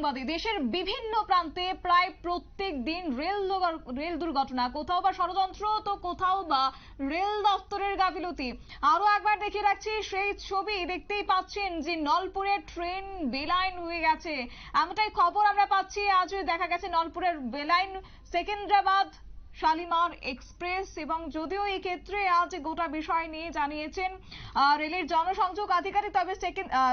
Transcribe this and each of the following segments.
সংবাদে দেশের বিভিন্ন প্রান্তে প্রায় প্রত্যেক দিন রেল রেল দুর্ঘটনা, কোথাও বা ষড়যন্ত্র, তো কোথাও বা রেল দপ্তরের গাফিলতি। আরও একবার দেখিয়ে রাখছি, সেই ছবি দেখতেই পাচ্ছেন যে নলপুরে ট্রেন বেলাইন হয়ে গেছে। এমনটাই খবর আমরা পাচ্ছি, আজ দেখা গেছে নলপুরের বেলাইন, সেকেন্দ্রাবাদ শালিমার এক্সপ্রেস এবং যদিও এই ক্ষেত্রে আজ গোটা বিষয় নিয়ে জানিয়েছেন রেলের জনসংযোগ আধিকারিক, তবে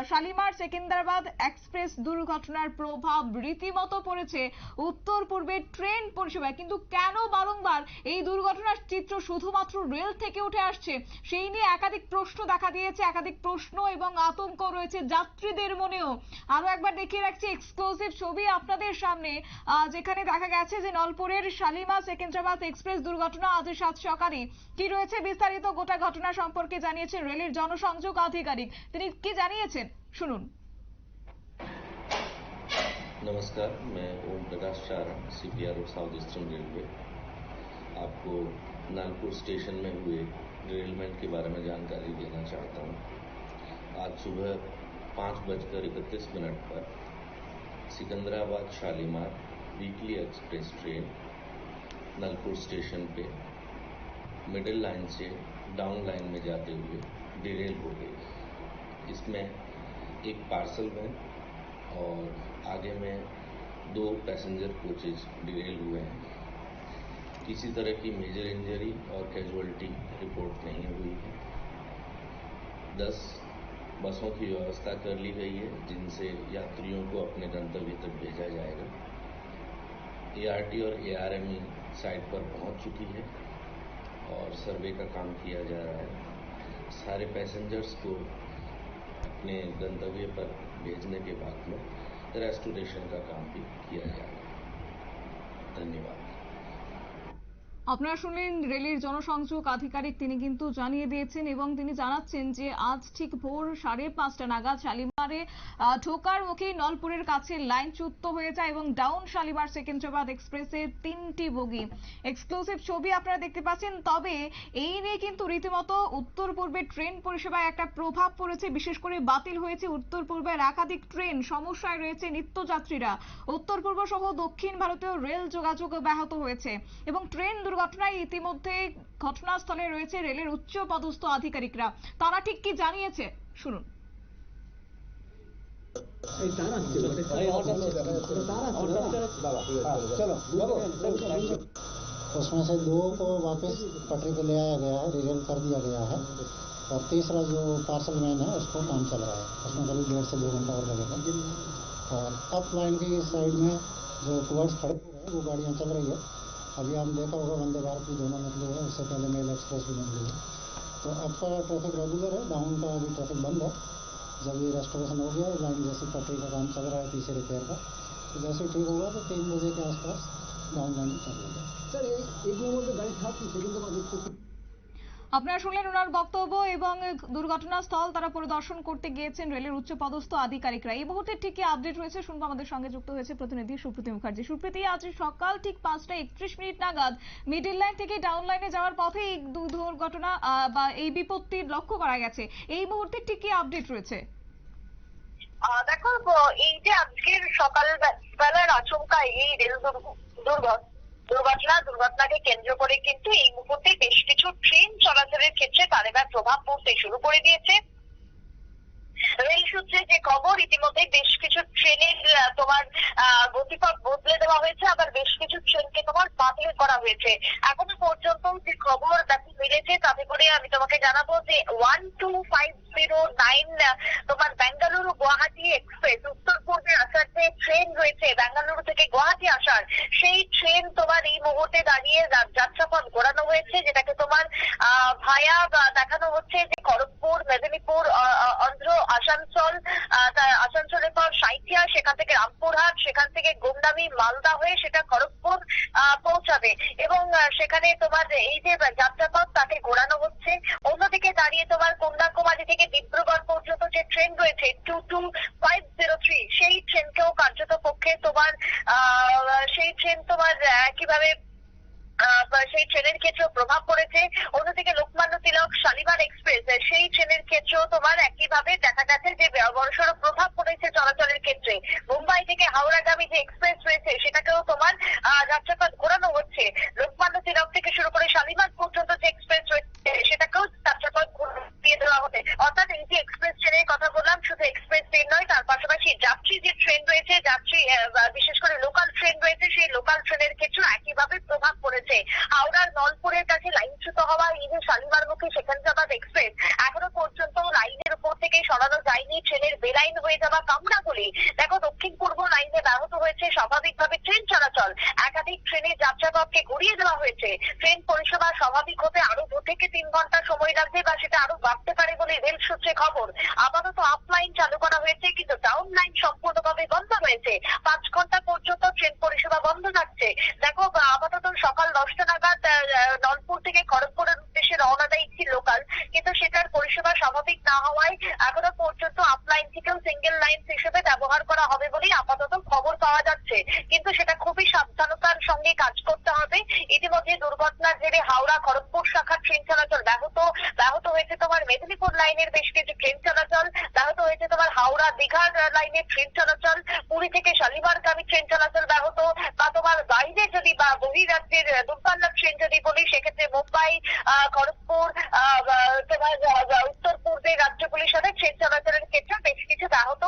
শালিমার সেকেন্দ্রাবাদ এক্সপ্রেস দুর্ঘটনার প্রভাব রীতিমতো পড়েছে উত্তর পূর্বে ট্রেন পরিষেবায়। কিন্তু কেন বারংবার এই দুর্ঘটনার চিত্র শুধুমাত্র রেল থেকে উঠে আসছে? সেই নিয়ে একাধিক প্রশ্ন দেখা দিয়েছে, একাধিক প্রশ্ন এবং আতঙ্ক রয়েছে যাত্রীদের মনেও। আরও একবার দেখিয়ে রাখছি, এক্সক্লুসিভ ছবি আপনাদের সামনে যেখানে দেখা গেছে যে নলপুরের শালিমা সেকেন্দ্রাবাদ এক্সপ্রেস দুর্ঘটনা আজ সাত সকালে কি রয়েছে বিস্তারিত গোটা ঘটনা সম্পর্কে জানিয়েছেন রেলের জনসংযোগ আধিকারিক তিনি কি জানিয়েছেন শুনুন नमस्कार मैं ओम प्रकाश चारा C P R South Eastern Railway आपको नागपुर स्टेशन में हुए डिरेलमेंट के बारे में जानकारी देना चाहता हूँ आज सुबह पाँच बजकर इकतीस मिनट पर Secunderabad Shalimar weekly express train Nalpur station पे मिडिल लाइन से डाउन लाइन में जाते हुए डिरेल हो गई। इसमें एक पार्सल वैन और आगे में दो पैसेंजर कोचेज डिरेल हुए हैं। किसी तरह की मेजर इंजरी और कैजुअलिटी रिपोर्ट नहीं हुई है। दस बसों की व्यवस्था कर ली गई है, जिनसे यात्रियों को अपने गंतव्य तक भेजा जाएगा। एआरटी और एआरएमई साइट पर पहुँच चुकी है और सर्वे का काम किया जा रहा है। सारे पैसेंजर्स को अपने गंतव्य पर भेजने के बाद में रेस्टोरेशन का काम भी किया जाएगा আপনারা শুনলেন রেলের জনসংযোগ আধিকারিক, তিনি কিন্তু জানিয়ে দিয়েছেন এবং তিনি জানাচ্ছেন যে আজ ঠিক ভোর সাড়ে পাঁচটা নাগাদ শালিমারে ঢোকার মুখে নলপুরের কাছে লাইনচ্যুত হয়ে যায় এবং ডাউন শালিমার সেকেন্দ্রাবাদ এক্সপ্রেসের তিনটি বগি। এক্সক্লুসিভ ছবি আপনারা দেখতে পাচ্ছেন, তবে এই নিয়ে কিন্তু রীতিমতো উত্তর পূর্বে ট্রেন পরিষেবায় একটা প্রভাব পড়েছে, বিশেষ করে বাতিল হয়েছে উত্তর পূর্বের একাধিক ট্রেন। সমস্যায় রয়েছে নিত্যযাত্রীরা। উত্তর পূর্ব সহ দক্ষিণ ভারতীয় রেল যোগাযোগ ব্যাহত হয়েছে এবং ট্রেন দুর্ঘটনায় ইতিমধ্যে ঘটনাস্থলে রয়েছে রেলের উচ্চ পদস্থ আধিকারিকরা তারা ঠিক কি জানিয়েছে শুনুন उसमें से दो को वापस पटरी पे ले आया गया है रिजल्ट कर दिया गया है और तीसरा जो पार्सल मैन है उसको काम चल रहा है उसमें करीब डेढ़ से दो घंटा और लगेगा और अप लाइन की साइड में जो टुवर्ड्स खड़गपुर है वो गाड़ियाँ चल रही है अभी हम देखा होगा वंदे भारत की दोनों निकली है, उससे पहले मेल एक्सप्रेस भी निकली है। तो अब का ट्रैफ़िक रेगुलर है डाउन का अभी ट्रैफ़िक बंद है। जब ये रेस्टोरेशन हो गया लाइन जैसे पटरी का काम चल रहा है, पीछे रिपेयर का तो जैसे ठीक होगा तो तीन बजे के आसपास डाउन लाइन चल रही है। सर, एक दो पर तो गाड़ी था सेकंड के बाद আপনারা শুনলেন ওনার বক্তব্য এবং দুর্ঘটনাস্থল তারা পরিদর্শন করতে গিয়েছেন রেলের উচ্চ পদস্থ আধিকারিকরা। এই মুহূর্তে ঠিক আপডেট হয়েছে শুনব, আমাদের সঙ্গে যুক্ত হয়েছে প্রতিনিধি সুপ্রীতি মুখার্জি। সুপ্রীতি, আজ সকাল ঠিক পাঁচটা একত্রিশ মিনিট নাগাদ মিডিল লাইন থেকে ডাউন লাইনে যাওয়ার পথে এই দুর্ঘটনা বা এই বিপত্তির লক্ষ্য করা গেছে। এই মুহূর্তে ঠিক কি আপডেট রয়েছে? দেখো, এই যে আজকের সকাল বেলার আচমকা এই রেল দুর্ঘ- দুর্ঘ- দুর্ঘটনা দুর্ঘটনাকে কেন্দ্র করে কিন্তু এই মুহূর্তে বেশ কিছু ট্রেন চলাচলের ক্ষেত্রে তার এবার প্রভাব পড়তে শুরু করে দিয়েছে। রেল সূত্রে যে খবর, ইতিমধ্যে বেশ কিছু ট্রেনের তোমার গতিপথ বদলে দেওয়া হয়েছে, আবার বেশ কিছু ট্রেনকে তোমার বাতিল করা হয়েছে। এখনও পর্যন্ত যে খবর দেখো, মিলেছে, তাতে করে আমি তোমাকে জানাব যে ওয়ান টু ফাইভ নাইন তোমার বেঙ্গালুরু গুয়াহাটি এক্সপ্রেস উত্তর পূর্বে আসার যে ট্রেন রয়েছে বেঙ্গালুরু থেকে গুয়াহাটি আসার সেই ট্রেন তোমার এই মুহূর্তে দাঁড়িয়ে যাত্রাপথ ঘোরানো হয়েছে, যেটাকে তোমার ভায়া দেখানো হচ্ছে যে খড়গপুর, মেদিনীপুর অন্ধ্র, আসানসোল আসানসোলের পর সাঁইথিয়া, সেখান থেকে রামপুরহাট, সেখান থেকে গোমনামি, মালদা হয়ে সেটা খড়গপুর পৌঁছাবে। এবং সেখানে তোমার এই যে যাত্রাপথ তাকে ঘোরানো হচ্ছে, অন্যদিকে দাঁড়িয়ে তোমার কন্যাকুমারী থেকে ডিব্রুগড় পর্যন্ত যে ট্রেন রয়েছে, two two five zero three, সেই ট্রেনকেও কার্যত পক্ষে তোমার সেই ট্রেন তোমার কীভাবে সেই ট্রেনের ক্ষেত্রেও প্রভাব পড়েছে। অন্যদিকে লোকমান্য তিলক শালিমার এক্সপ্রেস সেই ট্রেনের ক্ষেত্রেও তোমার একইভাবে দেখা গেছে যে বড়সড় প্রভাব পড়েছে চলাচলের ক্ষেত্রে। মুম্বাই থেকে হাওড়াগামী যে এক্সপ্রেস রয়েছে, সেটাকেও তোমার যাত্রাপথ ঘোরানো হচ্ছে। লোকমান্য তিলক থেকে শুরু করে শালিমার পর্যন্ত যে এক্সপ্রেস রয়েছে সেটাকেও যাত্রাপথ ঘুরিয়ে দেওয়া হবে অর্থাৎ এই যে এক্সপ্রেস ট্রেনের কথা বললাম শুধু এক্সপ্রেস ট্রেন নয় তার পাশাপাশি যাত্রী যে ট্রেন রয়েছে যাত্রী আহ, বিশেষ করে লোকাল ট্রেন রয়েছে সেই লোকাল ট্রেনের ক্ষেত্রে একইভাবে প্রভাব পড়েছে হাওড়ার নলপুরের কাছে লাইনচ্যুত হওয়া এই যে শালিমার মুখে সেখানকাবাদ এক্সপ্রেস এখনও পর্যন্ত লাইনের উপর থেকে সরানো যায়নি ট্রেনের বেলাইন হয়ে যাওয়া কামনাগুলি দেখো দক্ষিণ পূর্ব লাইনে ব্যাহত হয়েছে স্বাভাবিকভাবে ট্রেন চলাচল একাধিক ট্রেনের যাত্রাপথকে ঘুরিয়ে দেওয়া হয়েছে ট্রেন পরিষেবা স্বাভাবিক হতে আরও দু থেকে তিন ঘণ্টা সময় লাগবে বা সেটা আরও বাড়তে পারে বলে রেল সূত্রে খবর। আপাতত আপ লাইন চালু করা হয়েছে, কিন্তু ডাউন লাইন সম্পূর্ণভাবে বন্ধ রয়েছে। পাঁচ ঘণ্টা পর্যন্ত ট্রেন পরিষেবা বন্ধ থাকছে। দেখো, আপাতত সকাল দশটা নাগাদ নলপুর থেকে খড়গপুরের উদ্দেশ্যে রওনা দেয় একটি লোকাল কিন্তু সেটার পরিষেবা স্বাভাবিক না হওয়ায় এখনও পর্যন্ত আপ লাইন থেকেও সিঙ্গেল লাইন হিসেবে ব্যবহার করা হবে বলেই আপাতত খবর পাওয়া যাচ্ছে। কিন্তু সেটা খুবই সাবধানতার সঙ্গে কাজ করতে হবে। ইতিমধ্যে দুর্ঘটনার জেরে হাওড়া, খড়গপুর শাখার ট্রেন চলাচল ব্যাহত ব্যাহত হয়েছে তোমার মেদিনীপুর লাইনের বেশ কিছু ট্রেন চলাচল ব্যাহত হয়েছে তোমার হাওড়া দীঘার লাইনের ট্রেন চলাচল, পুরী থেকে শালিমারগামী ট্রেন চলাচল ব্যাহত। বা তোমার বাইরে যদি বা বহিরাজ্যের দূরপাল্লার ট্রেন যদি বলি, সেক্ষেত্রে মুম্বাই খড়গপুর তোমার উত্তর পূর্বের রাজ্যগুলির সাথে ট্রেন চলাচলের ক্ষেত্রে বেশ কিছু ব্যাহত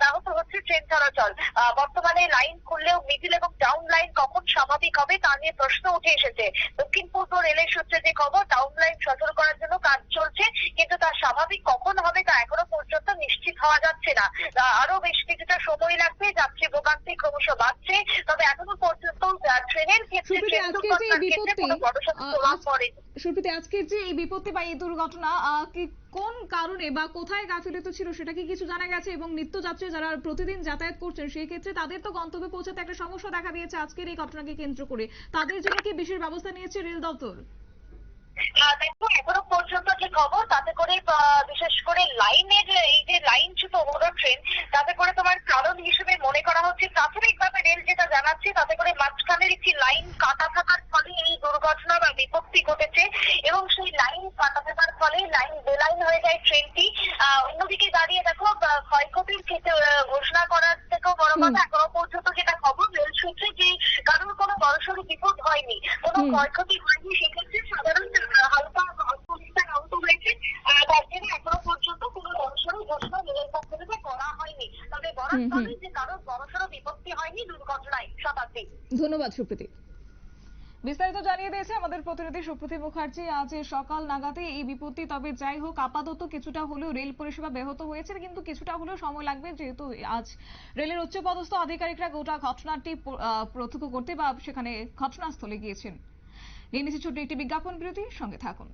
ব্যাহত হচ্ছে ট্রেন চলাচল। বর্তমানে লাইন খুললেও মিডিল এবং ডাউন লাইন কখন স্বাভাবিক হবে তা নিয়ে প্রশ্ন উঠে এসেছে। দক্ষিণ পূর্ব রেলের সূত্রে যে খবর ডাউন লাইন সচল করার জন্য কাজ চলছে কিন্তু তা স্বাভাবিক কখন হবে তা এখনও পর্যন্ত নিশ্চিত হওয়া যাচ্ছে না আহ, আরও বেশ কিছুটা সময় লাগবে যাত্রী ভোগান্তি ক্রমশ বাড়ছে তবে এখনও পর্যন্ত আহ, ট্রেনের ক্ষেত্রে সুপ্রীতি, ট্রেন আজকে যে দুর্ঘটনার এই ক্ষেত্রে বিপত্তি, কোনো বড়সড় আহ, প্রভাব আজ- পড়েনি সুপ্রীতি আজকের যে এই বিপত্তি বা এই দুর্ঘটনা কি কোন কারণে বা কোথায় গাফিলতি ছিল সেটা কি কিছু জানা গেছে এবং নিত্যযাত্রী যারা প্রতিদিন যাতায়াত করছেন সেই ক্ষেত্রে তাদের তো গন্তব্যে পৌঁছাতে একটা সমস্যা দেখা দিয়েছে আজকের এই ঘটনাকে কেন্দ্র করে। তাদের জন্য কি বিশেষ ব্যবস্থা নিয়েছে রেল দপ্তর? এখনও পর্যন্ত যে খবর তাতে করে আহ, বিশেষ করে লাইনের এই যে লাইন ছোট বড় ট্রেন তাতে করে তোমার কারণ হিসেবে মনে করা হচ্ছে প্রাথমিকভাবে রেল যেটা জানাচ্ছে তাতে করে মাঝখানের একটি লাইন কাটা থাকার ফলে এই দুর্ঘটনা বা বিপত্তি ঘটেছে এবং সেই লাইন কাটা থাকার ফলে লাইন বেলাইন হয়ে যায় ট্রেনটি অন্যদিকে দাঁড়িয়ে দেখো ক্ষয়ক্ষতির ক্ষেত্রে ঘোষণা করার থেকেও বড় কথা এখনও পর্যন্ত যেটা খবর রেল সূত্রে যে কারোর কোনো বড়সড় বিপদ হয়নি কোনো ক্ষয়ক্ষতি হয়নি সেক্ষেত্রে সাধারণ হালকা অবস্থায় আহত হয়েছে আহ, তার জন্য এখনও পর্যন্ত কোনো বড়সড় ঘোষণা রেলের পক্ষ থেকে করা হয়নি। তবে বরাদ হুম, হুম। যে কারোর বড়সড় বিপত্তি হয়নি দুর্ঘটনায় শতাব্দী ধন্যবাদ সুপ্রীতি। বিস্তারিত জানিয়ে দিয়েছে আমাদের প্রতিনিধি সুপ্রতি মুখার্জি। আজ সকাল নাগাতে এই বিপত্তি, তবে যাই হোক, আপাতত কিছুটা হলেও রেল পরিষেবা ব্যাহত হয়েছে কিন্তু কিছুটা হলেও সময় লাগবে যেহেতু আজ রেলের উচ্চপদস্থ আধিকারিকরা গোটা ঘটনাটি প্রত্যক্ষ করতে বা সেখানে ঘটনাস্থলে গিয়েছেন। নিয়ে নিচ্ছে ছোট্ট একটি বিজ্ঞাপন বিরতি, সঙ্গে থাকুন।